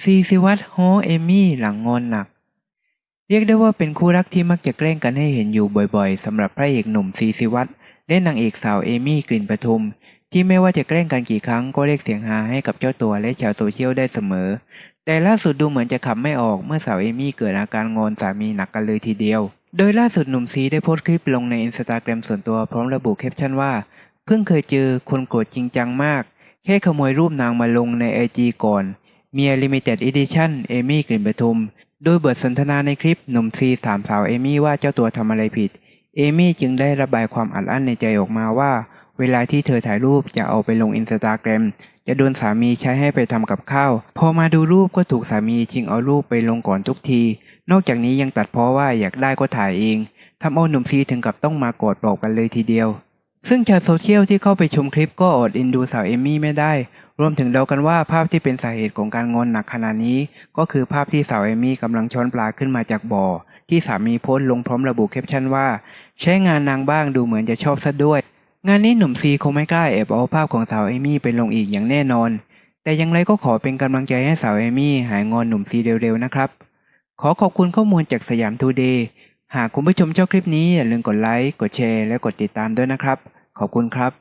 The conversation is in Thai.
ซีซิวัตโฮเอมี่หลังงอนหนัก เรียกได้ว่าเป็นคู่รักที่มักจะแกล้งกันให้เห็นอยู่บ่อยๆสำหรับพระเอกหนุ่มซีซิวัตและนางเอกสาวเอมี่กลิ่นประทุม ที่ไม่ว่าจะแกล้งกันกี่ครั้งก็เรียกเสียงฮาให้กับเจ้าตัวและชาวโซเชียลได้เสมอ แต่ล่าสุดดูเหมือนจะขับไม่ออกเมื่อสาวเอมี่เกิดอาการงอนสามีหนักกันเลยทีเดียว โดยล่าสุดหนุ่มซีได้โพสต์คลิปลงในอินสตาแกรมส่วนตัวพร้อมระบุแคปชั่นว่า เพิ่งเคยเจอคนโกรธจริงจังมาก แค่ขโมยรูปนางมาลงในไอจีก่อน เมีย Limited Edition เอมี่กลิ่นประทุม โดยบทสนทนาในคลิปหนุ่มซีถามสาวเอมี่ว่าเจ้าตัวทำอะไรผิด เอมี่จึงได้ระบายความอัดอั้นในใจออกมาว่า เวลาที่เธอถ่ายรูปจะเอาไปลงอินสตาแกรมจะโดนสามีใช้ให้ไปทำกับข้าว พอมาดูรูปก็ถูกสามีชิงเอารูปไปลงก่อนทุกที นอกจากนี้ยังตัดเพราะว่าอยากได้ก็ถ่ายเองทำเอาหนุ่มซีถึงกับต้องมากอดบอกกันเลยทีเดียว ซึ่งชาวโซเชียลที่เข้าไปชมคลิปก็อดอินดูสาวเอมี่ไม่ได้ รวมถึงเดากันว่าภาพที่เป็นสาเหตุของการงอนหนักขนาดนี้ ก็คือภาพที่สาวเอมี่กำลังช้อนปลาขึ้นมาจากบ่อ ที่สามีโพสต์ลงพร้อมระบุแคปชั่นว่า ใช้งานนางบ้างดูเหมือนจะชอบซะด้วย งานนี้หนุ่มซีคงไม่กล้าแอบเอาภาพของสาวเอมี่ไปลงอีกอย่างแน่นอน แต่อย่างไรก็ขอเป็นกำลังใจให้สาวเอมี่หายงอนหนุ่มซีเร็วๆนะครับ ขอขอบคุณข้อมูลจากสยามทูเดย์หากคุณผู้ชมชอบคลิปนี้อย่าลืมกดไลค์กดแชร์และกดติดตามด้วยนะครับ ขอบคุณครับ